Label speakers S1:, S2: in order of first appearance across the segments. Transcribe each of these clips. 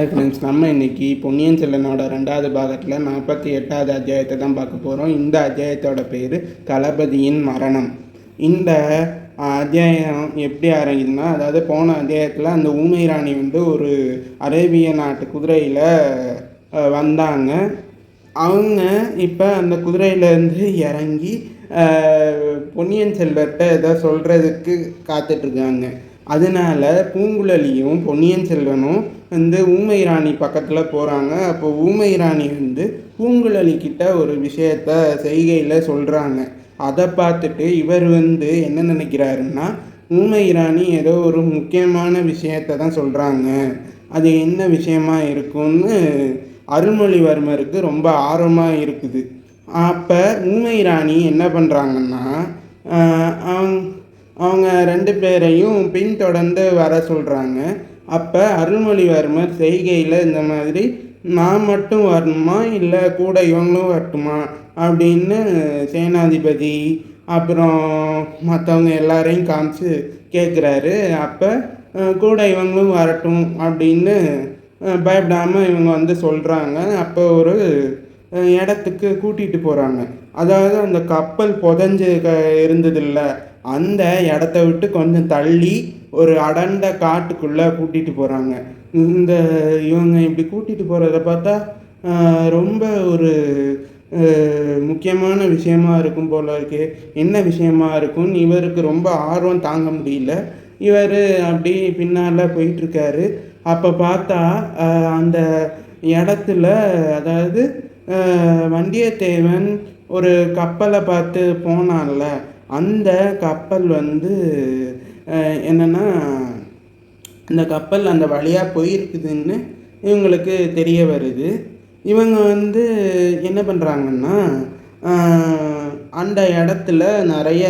S1: Hi friends நம்ம இன்னைக்கு பொன்னியின் செல்லனோட ரெண்டாவது பாகத்தில் நாற்பத்தி எட்டாவது அத்தியாயத்தை தான் பார்க்க போகிறோம் இந்த அத்தியாயத்தோட பேர் தளபதியின் மரணம். இந்த அத்தியாயம் எப்படி ஆரம்பிக்குதுன்னா அதாவது போன அத்தியாயத்தில் அந்த ஊமை ராணி வந்து ஒரு அரேபிய நாட்டு குதிரையில் வந்தாங்க. அவங்க இப்போ அந்த குதிரையிலேருந்து இறங்கி பொன்னியின் செல்வர்கிட்ட ஏதோ சொல்கிறதுக்கு காத்துட்ருக்காங்க அதனால பூங்குழலியும் பொன்னியின் செல்வனும் வந்து ஊமை ராணி பக்கத்தில் போகிறாங்க அப்போ ஊமை ராணி வந்து பூங்குழலி கிட்ட ஒரு விஷயத்த செய்கையில் சொல்கிறாங்க அதை பார்த்துட்டு இவர் வந்து என்ன நினைக்கிறாருன்னா ஊமை ராணி ஏதோ ஒரு முக்கியமான விஷயத்தை தான் சொல்கிறாங்க அது என்ன விஷயமா இருக்கும்னு அருள்மொழிவர்மருக்கு ரொம்ப ஆர்வமாக இருக்குது. அப்போ ஊமை ராணி என்ன பண்ணுறாங்கன்னா அவங்க ரெண்டு பேரையும் பின்தொடர்ந்து வர சொல்கிறாங்க அப்போ அருள்மொழிவர்மர் செய்கையில் இந்த மாதிரி நான் மட்டும் வரணுமா? இல்லை கூட இவங்களும் வரட்டுமா? அப்படின்னு சேனாதிபதி அப்புறம் மற்றவங்க எல்லாரையும் காமிச்சு கேட்குறாரு அப்போ கூட இவங்களும் வரட்டும் அப்படின்னு பயப்படாமல் இவங்க வந்து சொல்கிறாங்க அப்போ ஒரு இடத்துக்கு கூட்டிகிட்டு போகிறாங்க அதாவது அந்த கப்பல் புதஞ்சு க இருந்ததில்ல. அந்த இடத்த விட்டு கொஞ்சம் தள்ளி ஒரு அடர்ந்த காட்டுக்குள்ளே கூட்டிகிட்டு போகிறாங்க இந்த இவங்க இப்படி கூட்டிகிட்டு போகிறத பார்த்தா ரொம்ப ஒரு முக்கியமான விஷயமா இருக்கும் போல இருக்கு. என்ன விஷயமா இருக்கும்னு இவருக்கு ரொம்ப ஆர்வம் தாங்க முடியல. இவர் அப்படி பின்னால் போயிட்டுருக்காரு. அப்போ பார்த்தா அந்த இடத்துல அதாவது வந்தியத்தேவன் ஒரு கப்பலை பார்த்து போனான்ல. அந்த கப்பல் வந்து என்னென்னா இந்த கப்பல் அந்த வழியாக போயிருக்குதுன்னு இவங்களுக்கு தெரிய வருது. இவங்க வந்து என்ன பண்ணுறாங்கன்னா அந்த இடத்துல நிறைய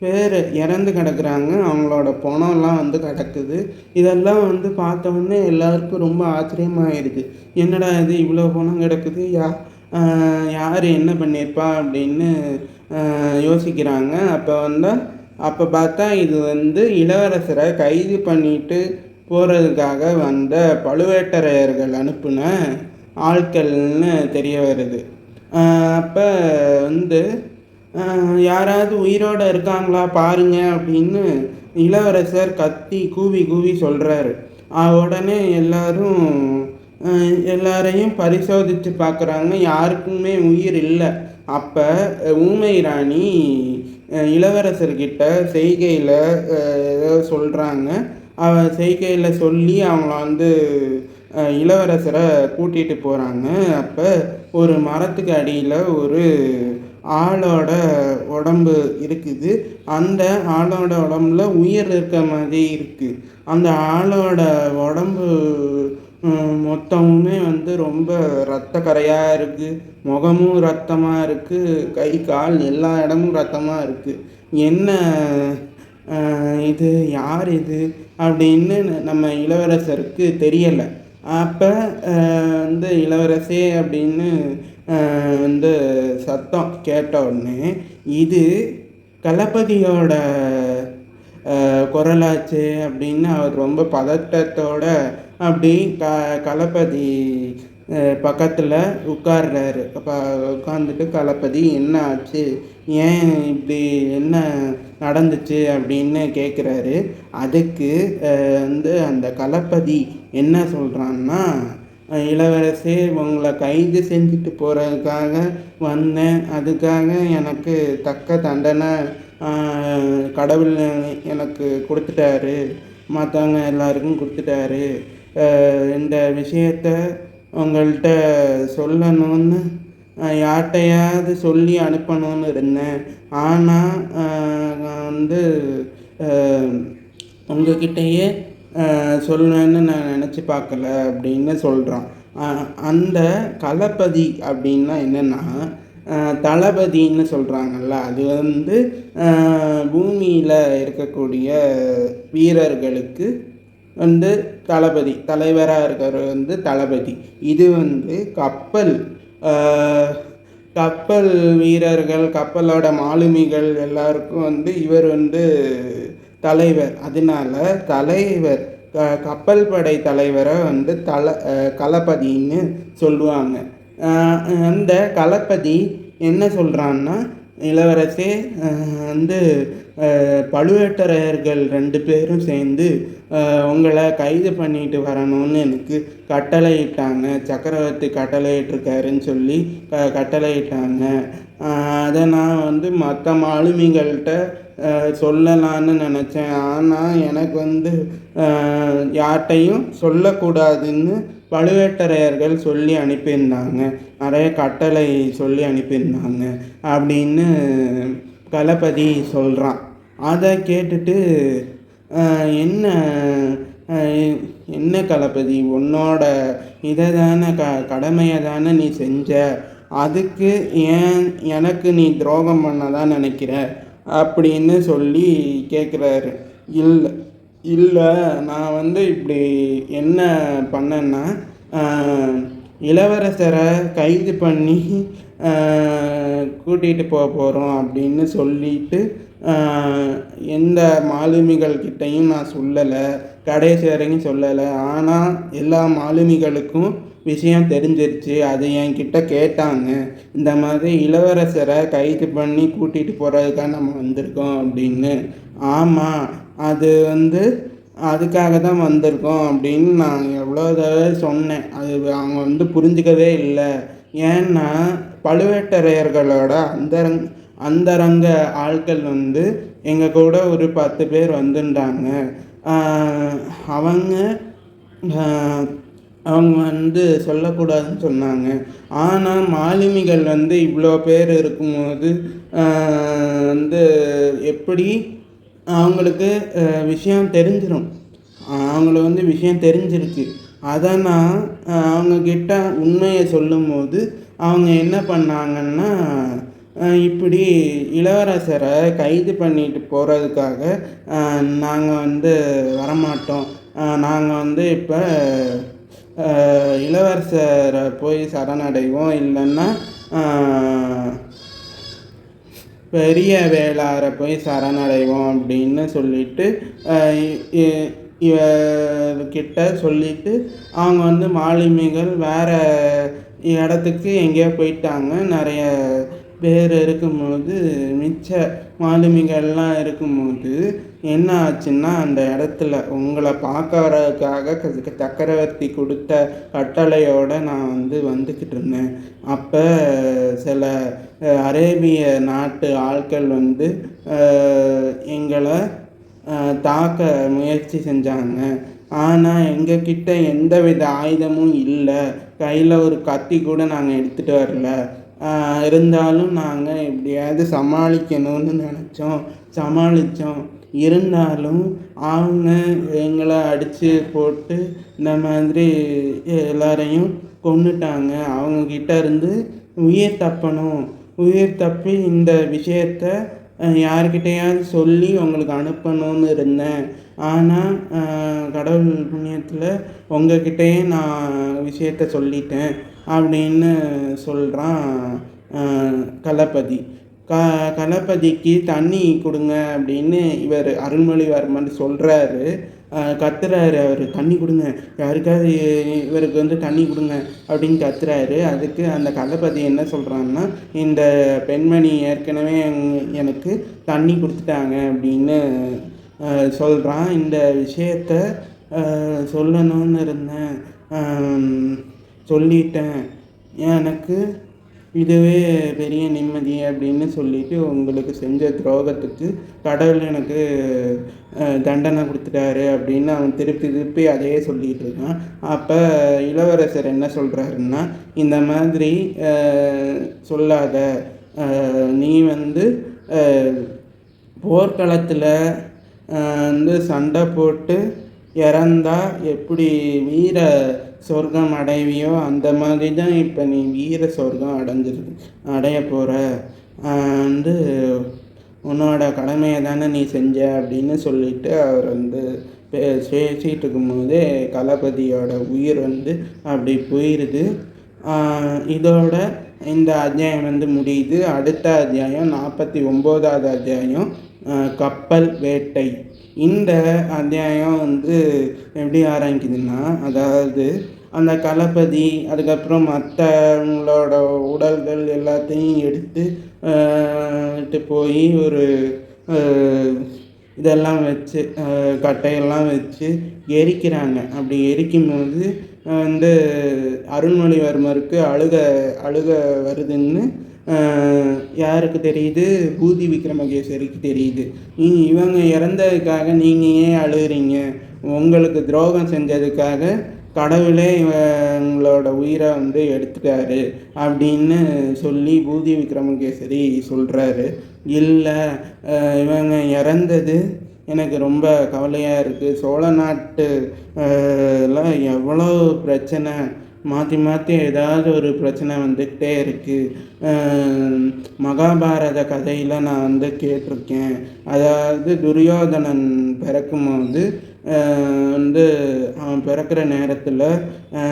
S1: பேர் இறந்து கிடக்குறாங்க. அவங்களோட பணம்லாம் வந்து கிடக்குது. இதெல்லாம் வந்து பார்த்தவொடனே எல்லாருக்கும் ரொம்ப ஆச்சரியமாயிருது. என்னடா இது இவ்வளோ பணம் கிடக்குது? யா யார் என்ன பண்ணியிருப்பா அப்படின்னு யோசிக்கிறாங்க. அப்போ வந்து அப்போ பார்த்தா இது வந்து இளவரசரை கைது பண்ணிட்டு போகிறதுக்காக வந்த பழுவேட்டரையர்கள் அனுப்புன ஆட்கள்னு தெரிய வருது. அப்போ வந்து யாராவது உயிரோடு இருக்காங்களா பாருங்க அப்படின்னு இளவரசர் கத்தி கூவி கூவி சொல்கிறாரு உடனே எல்லாரும் எல்லாரையும் பரிசோதித்து பார்க்குறாங்க. யாருக்குமே உயிர் இல்லை. அப்போ ஊமை ராணி இளவரசர்கிட்ட செய்கையில் ஏதோ சொல்கிறாங்க அவ செய்கையில் சொல்லி அவங்கள வந்து இளவரசரை கூட்டிகிட்டு போகிறாங்க அப்போ ஒரு மரத்துக்கு அடியில் ஒரு ஆளோட உடம்பு இருக்குது. அந்த ஆளோட உடம்புல உயிர் இருக்க மாதிரி இருக்குது அந்த ஆளோட உடம்பு மொத்தமுமே வந்து ரொம்ப ரத்த கரையாக இருக்குது முகமும் ரத்தமாக இருக்குது கை கால் எல்லா இடமும் ரத்தமாக இருக்குது என்ன இது யார் இது அப்படின்னு நம்ம இளவரசருக்கு தெரியலை. அப்போ வந்து இளவரசே அப்படின்னு வந்து சத்தம் கேட்ட உடனே இது களபதியோட குரலாச்சு அப்படின்னு அவர் ரொம்ப பதட்டத்தோட அப்படி க களபதி பக்கத்தில் உட்கார்றாரு. அப்போ உட்காந்துட்டு களபதி என்ன ஆச்சு? ஏன் இப்படி என்ன நடந்துச்சு? அப்படின்னு கேட்குறாரு அதுக்கு வந்து அந்த களபதி என்ன சொல்கிறான்னா இளவரசே உங்களை கைது செஞ்சுட்டு போகிறதுக்காக வந்தேன். அதுக்காக எனக்கு தக்க தண்டனை கடவுள் எனக்கு கொடுத்துட்டாரு. மற்றவங்க எல்லாருக்கும் கொடுத்துட்டாரு. இந்த விஷயத்த உங்கள்கிட்ட சொல்லணும்னு யார்கிட்டையாவது சொல்லி அனுப்பணும்னு இருந்தேன். ஆனால் வந்து ஆஹ், உங்ககிட்டயே நான் நினச்சி பார்க்கல அப்படின்னு சொல்கிறான் அந்த களபதி அப்படின்னா என்னென்னா தளபதின்னு சொல்கிறாங்கல்ல அது வந்து பூமியில் இருக்கக்கூடிய வீரர்களுக்கு வந்து தளபதி தலைவராக இருக்கிறவர் வந்து தளபதி. இது வந்து கப்பல் கப்பல் வீரர்கள் கப்பலோட மாலுமிகள் எல்லாருக்கும் வந்து இவர் வந்து தலைவர். அதனால தலைவர் க கப்பல் படை தலைவரை வந்து தல களபதின்னு சொல்லுவாங்க. அந்த களபதி என்ன சொல்கிறான்னா இளவரசே வந்து பழுவேட்டரையர்கள் ரெண்டு பேரும் சேர்ந்து உங்களை கைது பண்ணிட்டு வரணும்னு எனக்கு கட்டளையிட்டாங்க. சக்கரவர்த்தி கட்டளையிட்டிருக்காருன்னு சொல்லி க கட்டளையிட்டாங்க. அதை நான் வந்து மற்ற மாலுமிகள்கிட்ட சொல்லலான்னு நினச்சேன். ஆனால் எனக்கு வந்து யார்கிட்டையும் சொல்லக்கூடாதுன்னு பழுவேட்டரையர்கள் சொல்லி அனுப்பியிருந்தாங்க. நிறைய கட்டளை சொல்லி அனுப்பியிருந்தாங்க. அப்படின்னு தளபதி சொல்கிறான் அதை கேட்டுட்டு என்ன என்ன தளபதி உன்னோட இதை தானே க கடமையை தானே நீ செஞ்ச அதுக்கு ஏன் எனக்கு நீ துரோகம் பண்ணதான் நினைக்கிற? அப்படின்னு சொல்லி கேட்குறாரு இல்லை இல்லை நான் வந்து இப்படி என்ன பண்ணேன்னா இளவரசரை கைது பண்ணி கூட்டிகிட்டு போக போகிறோம் அப்படின்னு சொல்லிட்டு எந்த மாலுமிகள்கிட்டையும் நான் சொல்லலை கடைசி வரைக்கும் சொல்லலை. ஆனால் எல்லா மாலுமிகளுக்கும் விஷயம் தெரிஞ்சிருச்சு. அது என்கிட்ட கேட்டாங்க. இந்த மாதிரி இளவரசரை கைது பண்ணி கூட்டிகிட்டு போகிறதுக்காக நம்ம வந்திருக்கோம் அப்படின்னு. ஆமாம் அது வந்து அதுக்காக தான் வந்திருக்கோம் அப்படின்னு நான் எவ்வளோ தடவை சொன்னேன். அது அவங்க வந்து புரிஞ்சுக்கவே இல்லை. ஏன்னா பழுவேட்டரையர்களோட அந்தரங் அந்தரங்க ஆட்கள் வந்து எங்கள் கூட ஒரு பத்து பேர் வந்துட்டாங்க. அவங்க அவங்க வந்து சொல்லக்கூடாதுன்னு சொன்னாங்க. ஆனால் மாலுமிகள் வந்து இவ்வளோ பேர் இருக்கும்போது வந்து எப்படி அவங்களுக்கு விஷயம் தெரிஞ்சிடும் அவங்கள வந்து விஷயம் தெரிஞ்சிருக்கு. அதை நான் அவங்கக்கிட்ட உண்மையை சொல்லும்போது அவங்க என்ன பண்ணாங்கன்னா இப்படி இளவரசரை கைது பண்ணிட்டு போகிறதுக்காக நாங்கள் வந்து வரமாட்டோம். நாங்கள் வந்து இப்போ இளவரசரை போய் சரணடைவோம். இல்லைன்னா பெரிய வேளாரை போய் சரணடைவோம் அப்படின்னு சொல்லிட்டு இவர்கிட்ட சொல்லிட்டு அவங்க வந்து மாலுமிகள் வேறு இடத்துக்கு எங்கேயோ போயிட்டாங்க. நிறைய பேர் இருக்கும்போது மிச்ச மாலுமிகள்லாம் இருக்கும்போது என்ன ஆச்சுன்னா அந்த இடத்துல உங்களை பார்க்கறதுக்காக சக்கரவர்த்தி கொடுத்த கட்டளையோடு நான் வந்து வந்துக்கிட்டு இருந்தேன். அப்போ சில அரேபிய நாட்டு ஆட்கள் வந்து எங்களை தாக்க முயற்சி செஞ்சாங்க. ஆனால் எங்கக்கிட்ட எந்த வித ஆயுதமும் இல்லை. கையில் ஒரு கத்தி கூட நாங்கள் எடுத்துகிட்டு வரல. இருந்தாலும் நாங்கள் எப்படியாவது சமாளிக்கணும்னு நினச்சோம். சமாளித்தோம் இருந்தாலும் அவங்க எங்களை அடித்து போட்டு இந்த மாதிரி எல்லாரையும் கொண்டுட்டாங்க அவங்கக்கிட்ட இருந்து உயிர் தப்பணும். உயிர் தப்பி இந்த விஷயத்த யார்கிட்டையாவது சொல்லி உங்களுக்கு அனுப்பணும்னு இருந்தேன். ஆனால் கடவுள் புண்ணியத்தில் உங்கக்கிட்டேயே நான் விஷயத்த சொல்லிட்டேன் அப்படின்னு சொல்கிறான் களபதி க களபதிக்கு தண்ணி கொடுங்க அப்படின்னு இவர் அருள்மொழிவர்மன் சொல்கிறாரு கத்துறாரு அவர். தண்ணி கொடுங்க. யாருக்காவது இவருக்கு வந்து தண்ணி கொடுங்க அப்படின்னு கத்துறாரு. அதுக்கு அந்த கதைப்பதி என்ன சொல்கிறான்னா இந்த பெண்மணி ஏற்கனவே எனக்கு தண்ணி கொடுத்துட்டாங்க அப்படின்னு சொல்கிறான் இந்த விஷயத்த சொல்லணும்னு இருந்தேன். சொல்லிட்டேன். எனக்கு இதுவே பெரிய நிம்மதி அப்படின்னு சொல்லிட்டு உங்களுக்கு செஞ்ச துரோகத்துக்கு கடவுள் எனக்கு தண்டனை கொடுத்துட்டாரு அப்படின்னு அவன் திருப்பி திருப்பி அதையே சொல்லிகிட்டு இருக்கான். அப்போ இளவரசர் என்ன சொல்கிறாருன்னா இந்த மாதிரி சொல்லாத நீ வந்து போர்க்களத்தில் வந்து சண்டை போட்டு இறந்தா எப்படி வீர சொர்க்கம் அடைவியோ அந்த மாதிரி தான் இப்போ நீ வீர சொர்க்கம் அடைஞ்சிருக்கு அடைய போகிற வந்து உன்னோட கடமையை தானே நீ செஞ்ச அப்படின்னு சொல்லிட்டு அவர் வந்து பேசிகிட்டு இருக்கும்போது களபதியோட உயிர் வந்து அப்படி போயிடுது இதோட இந்த அத்தியாயம் வந்து முடியுது. அடுத்த அத்தியாயம் நாற்பத்தி ஒம்போதாவது அத்தியாயம் கப்பல் வேட்டை. இந்த அத்தியாயம் வந்து எப்படி ஆரம்பிக்குதுன்னா அதாவது அந்த களபதி அதுக்கப்புறம் மற்றவங்களோட உடல்கள் எல்லாத்தையும் எடுத்து ட்டு போய் ஒரு இதெல்லாம் வச்சு கட்டையெல்லாம் வச்சு எரிக்கிறாங்க. அப்படி எரிக்கும்போது வந்து அருள்மொழிவர்மருக்கு அழுக அழுக வருதுன்னு யாருக்கு தெரியுது? பூதி விக்ரமகேசரிக்கு தெரியுது. இவங்க இறந்ததுக்காக நீங்கள் ஏன் அழுகுறீங்க? உங்களுக்கு துரோகம் செஞ்சதுக்காக கடவுளே இவங்களோட உயிரை வந்து எடுத்துட்டாரு அப்படின்னு சொல்லி பூதி விக்ரமகேசரி சொல்கிறாரு இல்லை இவங்க இறந்தது எனக்கு ரொம்ப கவலையாக இருக்குது சோழ நாட்டு எல்லாம் எவ்வளோ பிரச்சனை மாற்றி மாற்றி ஏதாவது ஒரு பிரச்சனை வந்துக்கிட்டே இருக்குது மகாபாரத கதையில் நான் வந்து கேட்டிருக்கேன். அதாவது துரியோதனன் பிறக்கும்போது வந்து அவன் பிறக்கிற நேரத்தில்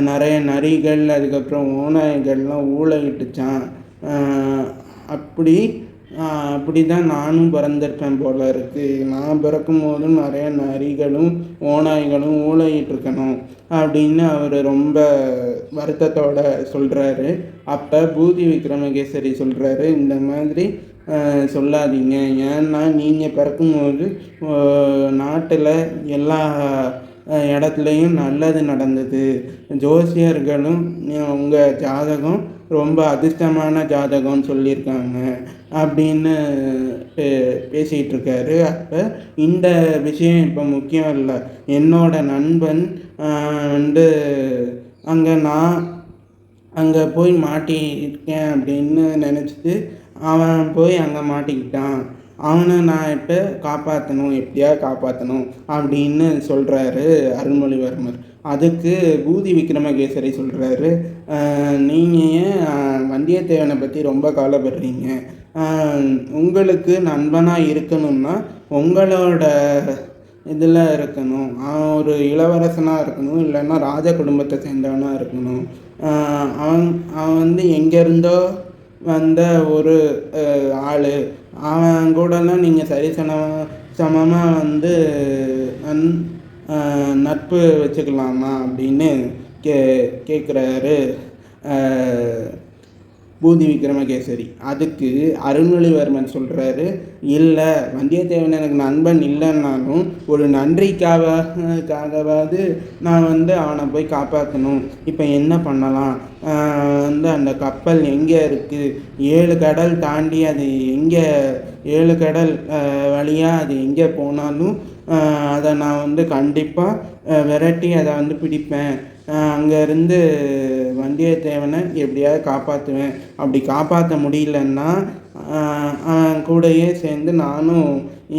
S1: நிறைய நரிகள் அதுக்கப்புறம் ஓநாய்கள்லாம் ஊளையிட்டுச்சான் அப்படி அப்படி தான் நானும் பிறந்திருப்பேன் போல் இருக்குது நான் பிறக்கும் போதும் நிறைய நரிகளும் ஓநாய்களும் ஊழையிட்டிருக்கணும் அப்படின்னு அவர் ரொம்ப வருத்தத்தோடு சொல்கிறாரு அப்போ பூதி விக்ரமகேசரி சொல்கிறாரு இந்த மாதிரி சொல்லாதீங்க. ஏன்னா நீங்கள் பிறக்கும்போது நாட்டில் எல்லா இடத்துலையும் நல்லது நடந்தது. ஜோசியர்களும் உங்கள் ஜாதகம் ரொம்ப அதிர்ஷ்டமான ஜாதகம்னு சொல்லியிருக்காங்க அப்படின்னு பேசிகிட்டு இருக்காரு அப்போ இந்த விஷயம் இப்போ முக்கியம் இல்லை. என்னோட நண்பன் வந்து அங்கே நான் அங்கே போய் மாட்டியிருக்கேன் அப்படின்னு நினச்சிட்டு அவன் போய் அங்கே மாட்டிக்கிட்டான். அவனை நான் இப்போ காப்பாற்றணும் எப்படியா காப்பாற்றணும் அப்படின்னு சொல்கிறாரு அருள்மொழிவர்மர். அதுக்கு பூதி விக்ரமகேசரி சொல்கிறாரு நீங்கள் ஏன் வந்தியத்தேவனை பற்றி ரொம்ப கவலைப்படுறீங்க? உங்களுக்கு நண்பனாக இருக்கணும்னா உங்களோட இதில் இருக்கணும். அவன் ஒரு இளவரசனாக இருக்கணும் இல்லைன்னா ராஜ குடும்பத்தை சேர்ந்தவனாக இருக்கணும். அவன் அவன் வந்து எங்கேருந்தோ வந்த ஒரு ஆள். அவன் கூடலாம் நீங்கள் சரி சமமாக சமமாக வந்து நன் நட்பு வச்சுக்கலாமா அப்படின்னு கே கேட்குறாரு பூதி விக்ரமகேசரி அதுக்கு அருள்மொழிவர்மன் சொல்கிறாரு இல்லை வந்தியத்தேவன் எனக்கு நண்பன் இல்லைன்னாலும் ஒரு நன்றிக்காகவாவது நான் வந்து அவனை போய் காப்பாற்றணும் இப்போ என்ன பண்ணலாம்? வந்து அந்த கப்பல் எங்கே இருக்குது ஏழு கடல் தாண்டி அது எங்கே? ஏழு கடல் வழியாக அது எங்கே போனாலும் அதை நான் வந்து கண்டிப்பாக விரட்டி அதை வந்து பிடிப்பேன். அங்கேருந்து வந்தியத்தேவனை எப்படியாவது காப்பாற்றுவேன் அப்படி காப்பாற்ற முடியலன்னா கூடையே கூடயே சேர்ந்து நானும்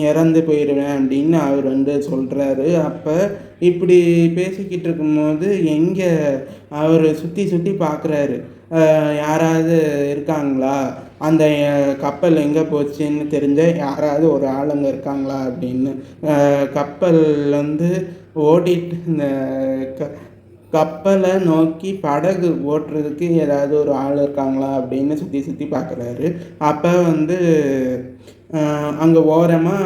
S1: இறந்து போயிடுவேன் அப்படின்னு அவர் வந்து சொல்கிறாரு அப்போ இப்படி பேசிக்கிட்டு இருக்கும்போது எங்கே அவர் சுற்றி சுற்றி பார்க்குறாரு யாராவது இருக்காங்களா? அந்த கப்பல் எங்கே போச்சுன்னு தெரிஞ்ச யாராவது ஒரு ஆளுங்க இருக்காங்களா அப்படின்னு. கப்பல் வந்து ஓடிட்டு இந்த க கப்பலை நோக்கி படகு ஓட்டுறதுக்கு ஏதாவது ஒரு ஆள் இருக்காங்களா அப்படின்னு சுற்றி சுற்றி பார்க்குறாரு. அப்போ வந்து அங்கே ஓரமாக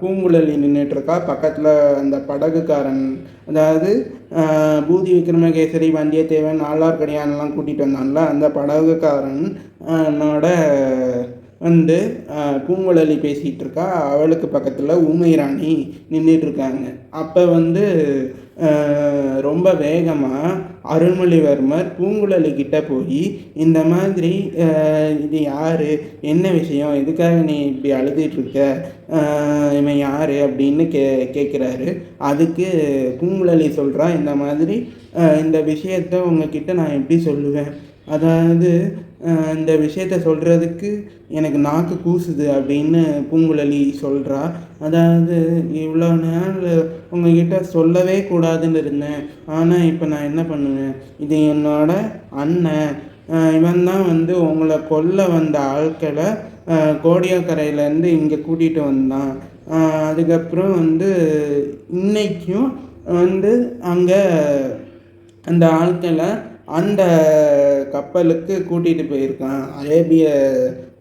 S1: பூங்குழலி நின்றுட்டுருக்கா பக்கத்தில் அந்த படகுக்காரன் அதாவது பூதி விக்ரமகேசரி வந்தியத்தேவன் ஆழ்வார்க்கடியான்லாம் கூட்டிகிட்டு வந்தான்ல. அந்த படகுக்காரனோட வந்து பூங்குழலி பேசிகிட்டு இருக்கா அவளுக்கு பக்கத்தில் ஊமை ராணி நின்றுட்டுருக்காங்க அப்போ வந்து ரொம்ப வேகமாக அருள்மொழிவர்மர் பூங்குழலி கிட்ட போய் இந்த மாதிரி இது யார்? என்ன விஷயம்? எதுக்காக நீ இப்படி அழுதுகிட்ருக்க இவன் யார்? அப்படின்னு கே கேட்குறாரு. அதுக்கு பூங்குழலி சொல்கிறா இந்த மாதிரி இந்த விஷயத்த உங்ககிட்ட நான் எப்படி சொல்லுவேன்? அதாவது இந்த விஷயத்த சொல்கிறதுக்கு எனக்கு நாக்கு கூசுது அப்படின்னு பூங்குழலி சொல்கிறா அதாவது இவ்வளோ நாள் உங்ககிட்ட சொல்லவே கூடாதுன்னு இருந்தேன். ஆனால் இப்போ நான் என்ன பண்ணுவேன்? இது என்னோட அண்ணன். இவன் தான் வந்து உங்களை கொல்ல வந்த ஆட்களை கோடியாக்கரையிலேருந்து இங்கே கூட்டிகிட்டு வந்தான். அதுக்கப்புறம் வந்து இன்னைக்கும் வந்து அங்கே அந்த ஆட்களை அந்த கப்பலுக்கு கூட்டிகிட்டு போயிருக்கான். அரேபிய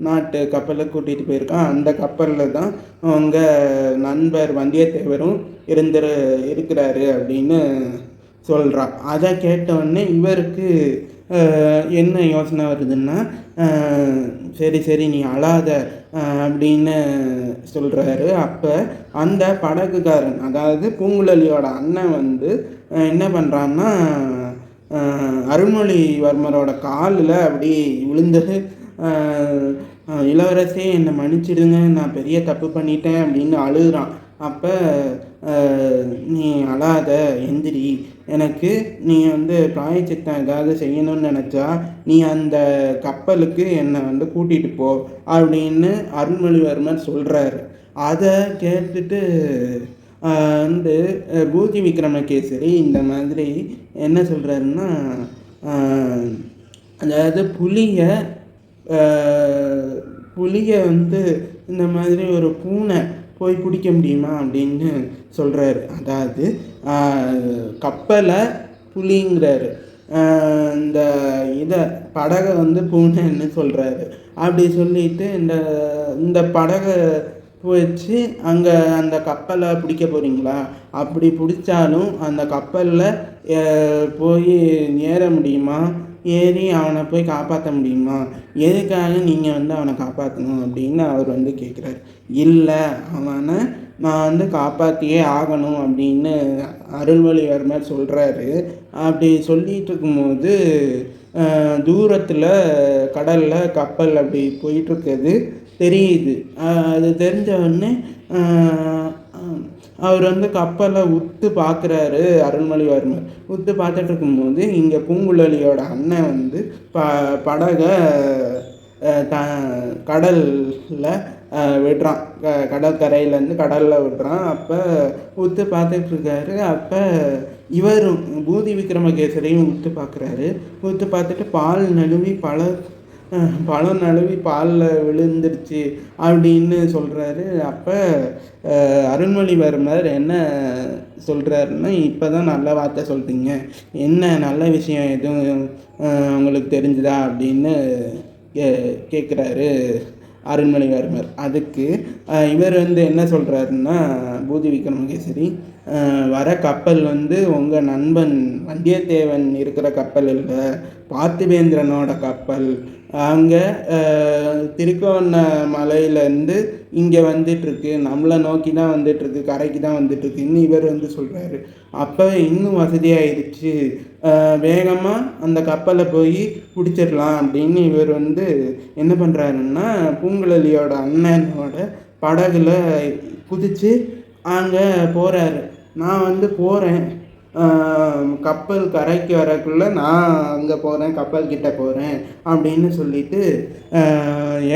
S1: நாட்டு கப்பலுக்கு கூட்டிகிட்டு போயிருக்கான். அந்த கப்பலில் தான் அவங்க நண்பர் வந்தியத்தேவரும் இருந்துரு இருக்கிறாரு அப்படின்னு சொல்கிறான் அதை கேட்டவுடனே இவருக்கு என்ன யோசனை வருதுன்னா சரி சரி நீ அழாத அப்படின்னு சொல்கிறாரு அப்போ அந்த படகுக்காரன் அதாவது பூங்குழலியோட அண்ணன் வந்து என்ன பண்ணுறான்னா அருள்மொழிவர்மரோட காலில் அப்படி விழுந்தது. இளவரசே என்னை மன்னிச்சிடுங்க நான் பெரிய தப்பு பண்ணிட்டேன் அப்படின்னு அழுகுறான். அப்போ நீ அழாத எந்திரி. எனக்கு நீ வந்து பிராயச்சித்தம் ஏதாவது செய்யணும்னு நினச்சா நீ அந்த கப்பலுக்கு என்னை வந்து கூட்டிகிட்டு போ அப்படின்னு அருள்மொழிவர்மர் சொல்கிறாரு அதை கேட்டுட்டு வந்து பூதி விக்ரமகேசரி இந்த மாதிரி என்ன சொல்கிறாருன்னா அதாவது புளியை புளியை வந்து இந்த மாதிரி ஒரு பூனை போய் பிடிக்க முடியுமா அப்படின்னு சொல்கிறாரு அதாவது கப்பலை புலிங்கிறாரு. இந்த இதை படகை வந்து பூனைன்னு சொல்கிறாரு அப்படி சொல்லிட்டு இந்த இந்த படகை வச்சு அங்கே அந்த கப்பலை பிடிக்க போகிறீங்களா அப்படி பிடிச்சாலும் அந்த கப்பலில் போய் ஏற முடியுமா? ஏறி அவனை போய் காப்பாற்ற முடியுமா? எதுக்காக நீங்கள் வந்து அவனை காப்பாற்றணும் அப்படின்னு அவர் வந்து கேட்குறாரு இல்லை அவனை நான் வந்து காப்பாற்றியே ஆகணும் அப்படின்னு அருள்மொழிவர்மர் சொல்கிறாரு அப்படி சொல்லிகிட்டு இருக்கும்போது தூரத்தில் கடலில் கப்பல் அப்படி போயிட்டுருக்குது தெரியுது. அது தெரிஞ்ச உடனே அவர் வந்து கப்பலை உத்து பார்க்குறாரு அருள்மொழிவர்மர். உத்து பார்த்துட்டு இருக்கும்போது இங்கே பூங்குழலியோட அண்ணன் வந்து ப படகை த கடலில் விடுறான். க கடற்கரையிலேருந்து கடலில் விடுறான். அப்போ உத்து பார்த்துட்ருக்காரு அப்போ இவரும் பூதி விக்ரமகேசரையும் உத்து பார்க்குறாரு. உத்து பார்த்துட்டு பால் நழுவி பல பழம் நழுவி பாலில் விழுந்துருச்சு அப்படின்னு சொல்கிறாரு அப்போ அருண்மொழிவர்மர் என்ன சொல்கிறாருன்னா இப்போ தான் நல்ல வார்த்தை சொல்கிறீங்க என்ன நல்ல விஷயம் எதுவும் உங்களுக்கு தெரிஞ்சுதா அப்படின்னு கே கேட்குறாரு அருண்மொழிவர்மர். அதுக்கு இவர் வந்து என்ன சொல்கிறாருன்னா பூதி விக்ரமகேசரி வர கப்பல் வந்து உங்கள் நண்பன் வந்தியத்தேவன் இருக்கிற கப்பல் இல்லை பார்த்திபேந்திரனோட கப்பல் அங்கே திருக்கோணமலையிலேருந்து இங்கே வந்துட்டுருக்கு. நம்மளை நோக்கி தான் வந்துட்டுருக்கு. கரைக்கு தான் வந்துட்டுருக்குன்னு இவர் வந்து சொல்கிறாரு அப்போ இன்னும் வசதியாயிடுச்சு வேகமாக அந்த கப்பலை போய் பிடிச்சிடலாம் அப்படின்னு இவர் வந்து என்ன பண்ணுறாருன்னா பூங்குழலியோட அண்ணனோட படகுல குதித்து அங்கே போகிறாரு நான் வந்து போகிறேன் கப்பல் கரைக்கு வரக்குள்ளே நான் அங்கே போகிறேன் கப்பல் கிட்ட போகிறேன் அப்படின்னு சொல்லிட்டு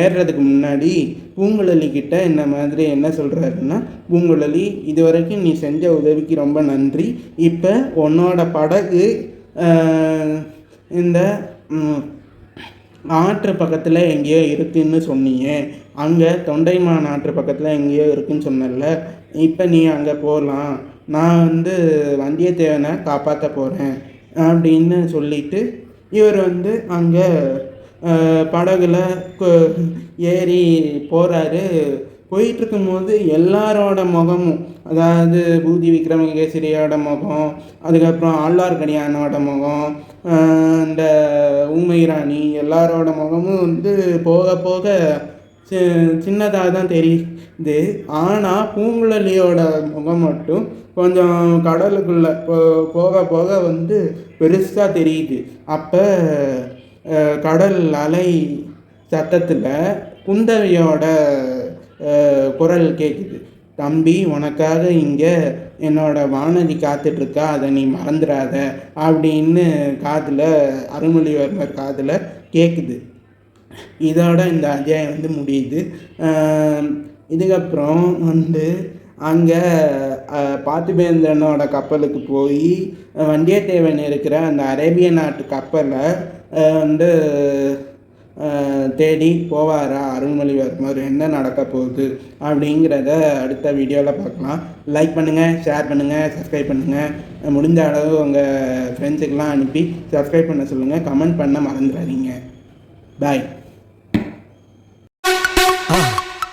S1: ஏறுறதுக்கு முன்னாடி பூங்குழலி கிட்ட இந்த மாதிரி என்ன சொல்கிறாருன்னா பூங்குழலி இது வரைக்கும் நீ செஞ்ச உதவிக்கு ரொம்ப நன்றி. இப்போ உன்னோட படகு இந்த ஆற்று பக்கத்தில் எங்கேயோ இருக்குதுன்னு சொன்னீங்க. அங்கே தொண்டைமான் ஆற்று பக்கத்தில் எங்கேயோ இருக்குதுன்னு சொன்னல இப்போ நீ அங்கே போகலாம் நான் வந்து வந்தியத்தேவனை காப்பாற்ற போகிறேன் அப்படின்னு சொல்லிட்டு இவர் வந்து அங்கே படகுல ஏறி போகிறாரு போயிட்டுருக்கும்போது எல்லாரோட முகமும் அதாவது பூதி விக்ரமகேசரியோட முகம் அதுக்கப்புறம் ஆழ்வார்க்கடியானோட முகம் இந்த ஊமை ராணி எல்லாரோட முகமும் வந்து போக போக சின்னதாக தான் தெரியுது. ஆனால் பூங்குழலியோட முகம் மட்டும் கொஞ்சம் கடலுக்குள்ளே போ போக போக வந்து பெருசாக தெரியுது. அப்போ கடல் அலை சத்தத்தில் குந்தவையோட குரல் கேட்குது தம்பி உனக்காக இங்கே என்னோட வானதி காத்துட்ருக்கா அதை நீ மறந்துடாத அப்படின்னு காதில் அருள்மொழிவர்மர் காதில் கேட்குது இதோட இந்த அத்தியாயம் வந்து முடியுது. இதுக்கப்புறம் வந்து அங்கே பார்த்திபேந்திரனோட கப்பலுக்கு போய் வந்தியத்தேவன் இருக்கிற அந்த அரேபிய நாட்டு கப்பலை வந்து தேடி போவாரா அருள்மொழிவர்மர்? என்ன நடக்க போகுது? அப்படிங்கிறத அடுத்த வீடியோவில் பார்க்கலாம். லைக் பண்ணுங்கள் ஷேர் பண்ணுங்கள் சப்ஸ்கிரைப் பண்ணுங்கள் முடிஞ்ச அளவு உங்கள் ஃப்ரெண்ட்ஸுக்கெலாம் அனுப்பி சப்ஸ்கிரைப் பண்ண சொல்லுங்கள் கமெண்ட் பண்ண மறந்துடாதீங்க பாய்